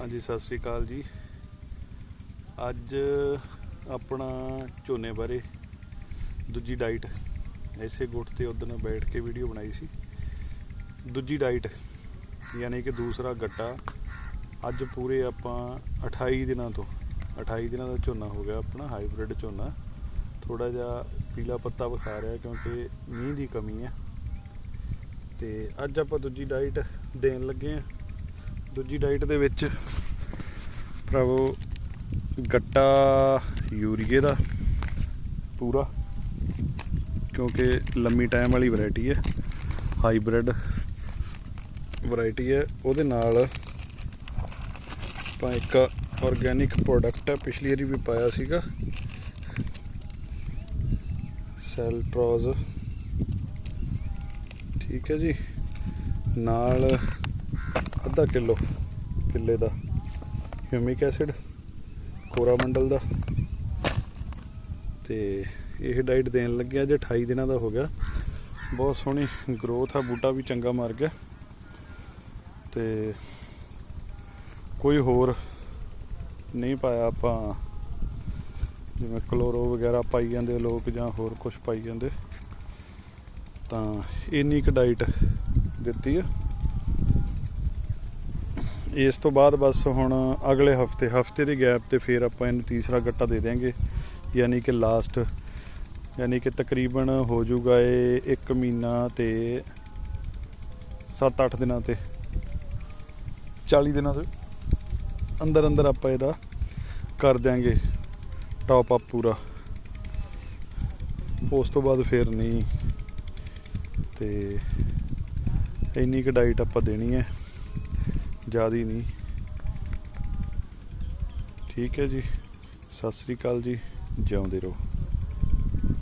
ਹਾਂਜੀ, ਸਤਿ ਸ੍ਰੀ ਅਕਾਲ ਜੀ। ਅੱਜ ਆਪਣਾ ਝੋਨੇ ਬਾਰੇ ਦੂਜੀ ਡਾਈਟ ਐਸੇ ਗੁੱਟ ਤੇ ਉਦੋਂ ਬੈਠ ਕੇ ਵੀਡੀਓ ਬਣਾਈ ਸੀ। ਦੂਜੀ ਡਾਈਟ ਯਾਨੀ ਕਿ ਦੂਸਰਾ ਗੱਟਾ, ਅੱਜ ਪੂਰੇ ਆਪਾਂ 28 ਦਿਨਾਂ ਤੋਂ 28 ਦਿਨਾਂ ਦਾ ਝੋਨਾ ਹੋ ਗਿਆ ਆਪਣਾ, ਹਾਈਬ੍ਰਿਡ ਝੋਨਾ। ਥੋੜਾ ਜਿਹਾ ਪੀਲਾ ਪੱਤਾ ਵਿਖਾ ਰਿਹਾ ਕਿਉਂਕਿ ਮੀਂਹ ਦੀ ਕਮੀ ਹੈ। ਤੇ ਅੱਜ ਆਪਾਂ ਦੂਜੀ ਡਾਈਟ ਦੇਣ ਲੱਗੇ ਆ ਦੂਜੀ ਡਾਈਟ ਦੇ ਵਿੱਚ ਭਰਾਵੋ ਗੱਟਾ ਯੂਰੀਏ ਦਾ ਪੂਰਾ, ਕਿਉਂਕਿ ਲੰਮੀ ਟਾਈਮ ਵਾਲੀ ਵੈਰਾਈਟੀ ਹੈ ਹਾਈਬ੍ਰਿਡ ਵੈਰਾਈਟੀ ਹੈ। ਉਹਦੇ ਨਾਲ ਆਪਾਂ ਇੱਕ ਆਰਗੇਨਿਕ ਪ੍ਰੋਡਕਟ ਹੈ, ਪਿਛਲੀ ਵਾਰੀ ਵੀ ਪਾਇਆ ਸੀਗਾ। ਸੈਲਟ੍ਰੋਜ਼ ਠੀਕ ਹੈ ਜੀ। ਨਾਲ ਅੱਧਾ ਕਿਲੋ ਕਿੱਲੇ ਦਾ ਹਿਊਮਿਕ ਐਸਿਡ ਕੋਰਾਮੰਡਲ ਦਾ। ਤੇ ਇਹ ਡਾਈਟ ਦੇਣ ਲੱਗਿਆ ਜੇ 28 ਦਿਨਾਂ ਦਾ ਹੋ ਗਿਆ। ਬਹੁਤ ਸੋਹਣੀ ਗਰੋਥ ਆ, ਬੂਟਾ ਵੀ ਚੰਗਾ ਮਰ ਗਿਆ। ਤੇ ਕੋਈ ਹੋਰ ਨਹੀਂ ਪਾਇਆ ਆਪਾਂ, ਜਿਵੇਂ ਕਲੋਰੋ ਵਗੈਰਾ ਪਾਈ ਜਾਂਦੇ ਲੋਕ ਜਾਂ ਹੋਰ ਕੁਝ ਪਾਈ ਜਾਂਦੇ। ਤਾਂ ਇੰਨੀ ਕੁ ਡਾਈਟ ਦਿੱਤੀ ਆ। ਇਸ ਤੋਂ ਬਾਅਦ ਬਸ ਹੁਣ ਅਗਲੇ ਹਫ਼ਤੇ ਹਫ਼ਤੇ ਦੇ ਗੈਪ ਤੇ ਫਿਰ ਆਪਾਂ ਇਹਨੂੰ ਤੀਸਰਾ ਗੱਟਾ ਦੇ ਦੇਾਂਗੇ ਯਾਨੀ ਕਿ ਲਾਸਟ ਯਾਨੀ ਕਿ ਤਕਰੀਬਨ ਹੋ ਜਾਊਗਾ ਇਹ 1 ਮਹੀਨਾ ਤੇ 7-8 ਦਿਨਾਂ ਤੇ 40 ਦਿਨਾਂ 'ਤੇ ਅੰਦਰ ਅੰਦਰ ਆਪਾਂ ਇਹਦਾ ਕਰ ਦਿਆਂਗੇ ਟਾਪ ਅਪ ਪੂਰਾ। ਉਸ ਤੋਂ ਬਾਅਦ ਫਿਰ ਨਹੀਂ ਤੇ ਇੰਨੀ ਕੁ ਡਾਈਟ ਆਪਾਂ ਦੇਣੀ ਹੈ। ਜ਼ਿਆਦੀ ਨਹੀਂ। ਠੀਕ ਹੈ ਜੀ। ਸਤਿ ਸ੍ਰੀ ਅਕਾਲ ਜੀ। ਜਿਉਂਦੇ ਰਹੋ।